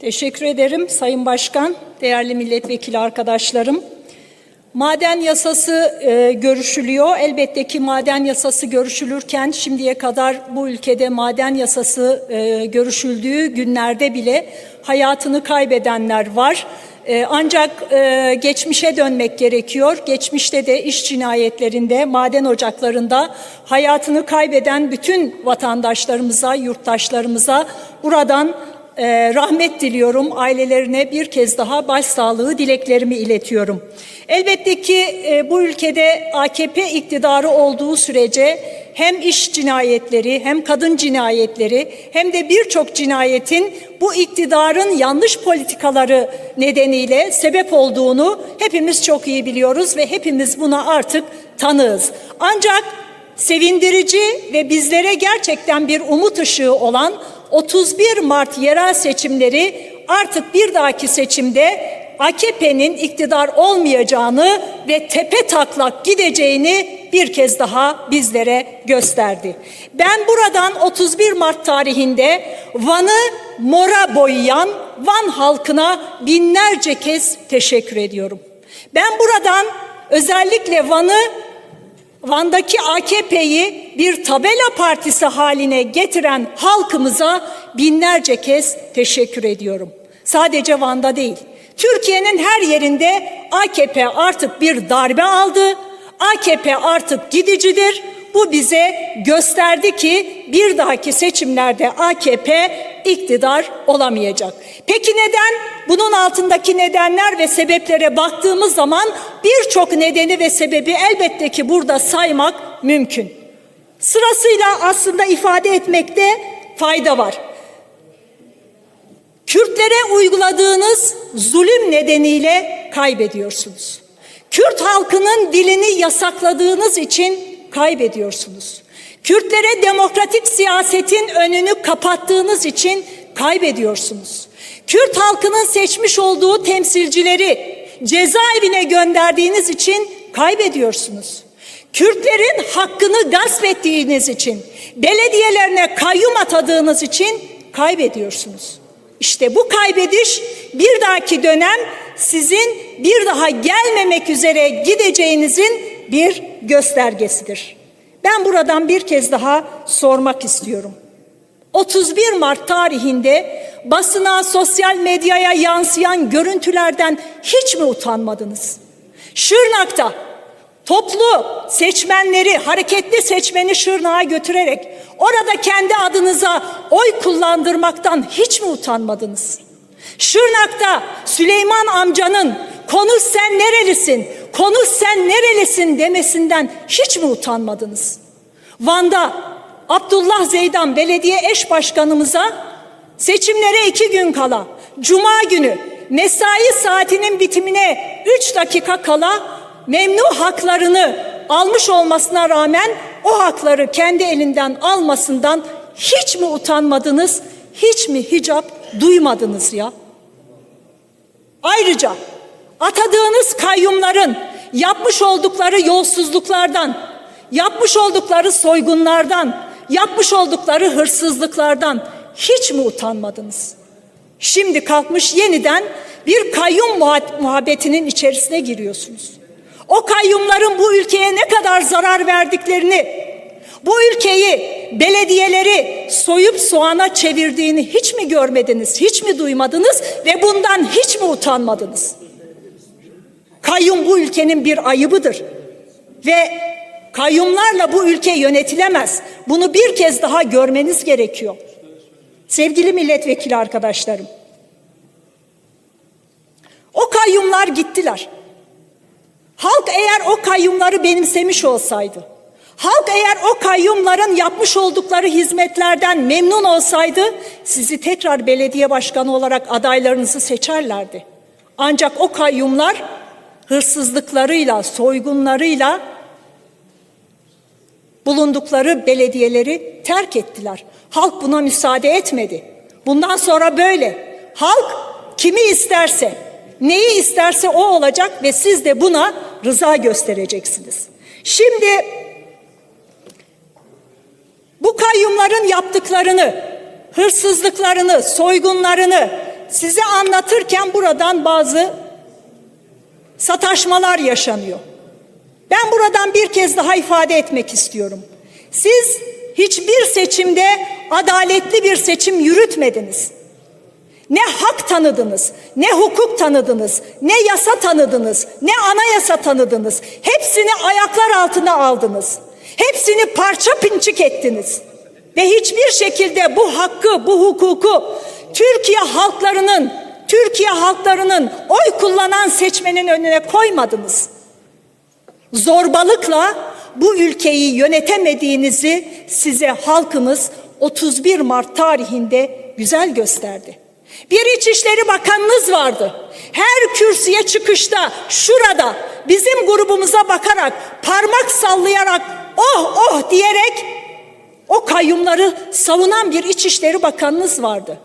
Teşekkür ederim Sayın Başkan, değerli milletvekili arkadaşlarım. Maden yasası e, görüşülüyor. Elbette ki maden yasası görüşülürken şimdiye kadar bu ülkede maden yasası e, görüşüldüğü günlerde bile hayatını kaybedenler var. E, ancak e, geçmişe dönmek gerekiyor. Geçmişte de iş cinayetlerinde, maden ocaklarında hayatını kaybeden bütün vatandaşlarımıza, yurttaşlarımıza buradan e, rahmet diliyorum. Ailelerine bir kez daha başsağlığı dileklerimi iletiyorum. Elbette ki e, bu ülkede AKP iktidarı olduğu sürece hem iş cinayetleri hem kadın cinayetleri hem de birçok cinayetin bu iktidarın yanlış politikaları nedeniyle sebep olduğunu hepimiz çok iyi biliyoruz ve hepimiz buna artık tanığız. Ancak sevindirici ve bizlere gerçekten bir umut ışığı olan 31 Mart yerel seçimleri artık bir dahaki seçimde AKP'nin iktidar olmayacağını ve tepe taklak gideceğini bir kez daha bizlere gösterdi. Ben buradan 31 Mart tarihinde Van'ı mora boyayan Van halkına binlerce kez teşekkür ediyorum. Ben buradan özellikle Van'ı Van'daki AKP'yi bir tabela partisi haline getiren halkımıza binlerce kez teşekkür ediyorum. Sadece Van'da değil. Türkiye'nin her yerinde AKP artık bir darbe aldı. AKP artık gidicidir. Bu bize gösterdi ki bir dahaki seçimlerde AKP iktidar olamayacak. Peki neden? Bunun altındaki nedenler ve sebeplere baktığımız zaman birçok nedeni ve sebebi elbette ki burada saymak mümkün. Sırasıyla aslında ifade etmekte fayda var. Kürtlere uyguladığınız zulüm nedeniyle kaybediyorsunuz. Kürt halkının dilini yasakladığınız için kaybediyorsunuz. Kürtlere demokratik siyasetin önünü kapattığınız için kaybediyorsunuz. Kürt halkının seçmiş olduğu temsilcileri cezaevine gönderdiğiniz için kaybediyorsunuz. Kürtlerin hakkını gasp ettiğiniz için, belediyelerine kayyum atadığınız için kaybediyorsunuz. İşte bu kaybediş bir dahaki dönem sizin bir daha gelmemek üzere gideceğinizin bir göstergesidir. Ben buradan bir kez daha sormak istiyorum. 31 Mart tarihinde basına, sosyal medyaya yansıyan görüntülerden hiç mi utanmadınız? Şırnak'ta toplu seçmenleri, hareketli seçmeni Şırnak'a götürerek orada kendi adınıza oy kullandırmaktan hiç mi utanmadınız? Şırnak'ta Süleyman amcanın konuş sen nerelisin, konuş sen nerelisin demesinden hiç mi utanmadınız? Van'da Abdullah Zeydan belediye eş başkanımıza seçimlere iki gün kala, cuma günü mesai saatinin bitimine üç dakika kala memnu haklarını almış olmasına rağmen o hakları kendi elinden almasından hiç mi utanmadınız, hiç mi hicap duymadınız ya? Ayrıca atadığınız kayyumların yapmış oldukları yolsuzluklardan, yapmış oldukları soygunlardan, yapmış oldukları hırsızlıklardan hiç mi utanmadınız? Şimdi kalkmış yeniden bir kayyum muhabbetinin içerisine giriyorsunuz. O kayyumların bu ülkeye ne kadar zarar verdiklerini, bu ülkeyi, belediyeleri soyup soğana çevirdiğini hiç mi görmediniz, hiç mi duymadınız ve bundan hiç mi utanmadınız? Kayyum bu ülkenin bir ayıbıdır ve kayyumlarla bu ülke yönetilemez. Bunu bir kez daha görmeniz gerekiyor. Sevgili milletvekili arkadaşlarım, o kayyumlar gittiler. Halk eğer o kayyumları benimsemiş olsaydı, halk eğer o kayyumların yapmış oldukları hizmetlerden memnun olsaydı sizi tekrar belediye başkanı olarak adaylarınızı seçerlerdi. Ancak o kayyumlar hırsızlıklarıyla, soygunlarıyla bulundukları belediyeleri terk ettiler. Halk buna müsaade etmedi. Bundan sonra böyle. Halk kimi isterse, neyi isterse o olacak ve siz de buna rıza göstereceksiniz. Şimdi bu kayyumların yaptıklarını, hırsızlıklarını, soygunlarını size anlatırken buradan bazı sataşmalar yaşanıyor. Ben buradan bir kez daha ifade etmek istiyorum. Siz hiçbir seçimde adaletli bir seçim yürütmediniz. Ne hak tanıdınız, ne hukuk tanıdınız, ne yasa tanıdınız, ne anayasa tanıdınız. Hepsini ayaklar altına aldınız. Hepsini parça pinçik ettiniz. Ve hiçbir şekilde bu hakkı, bu hukuku Türkiye halklarının, Türkiye halklarının oy kullanan seçmenin önüne koymadınız. Zorbalıkla bu ülkeyi yönetemediğinizi size halkımız 31 Mart tarihinde güzel gösterdi. Bir İçişleri Bakanınız vardı. Her kürsüye çıkışta şurada bizim grubumuza bakarak parmak sallayarak oh oh diyerek o kayyumları savunan bir İçişleri Bakanınız vardı.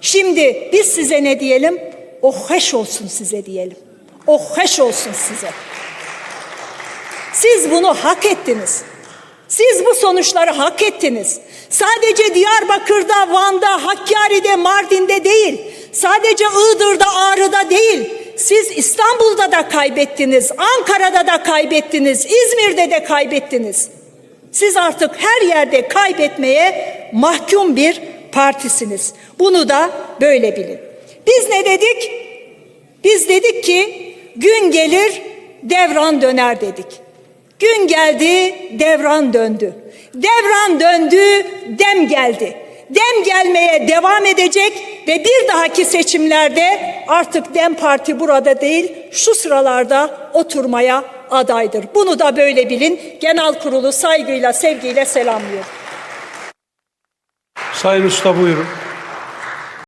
Şimdi biz size ne diyelim? Oh heş olsun size diyelim. Oh heş olsun size. Siz bunu hak ettiniz. Siz bu sonuçları hak ettiniz. Sadece Diyarbakır'da, Van'da, Hakkari'de, Mardin'de değil, sadece Iğdır'da, Ağrı'da değil, siz İstanbul'da da kaybettiniz, Ankara'da da kaybettiniz, İzmir'de de kaybettiniz. Siz artık her yerde kaybetmeye mahkum bir partisiniz. Bunu da böyle bilin. Biz ne dedik? Biz dedik ki gün gelir devran döner dedik. Gün geldi devran döndü. Devran döndü dem geldi. Dem gelmeye devam edecek ve bir dahaki seçimlerde artık Dem Parti burada değil şu sıralarda oturmaya adaydır. Bunu da böyle bilin. Genel kurulu saygıyla sevgiyle selamlıyorum. Sayın Usta buyurun.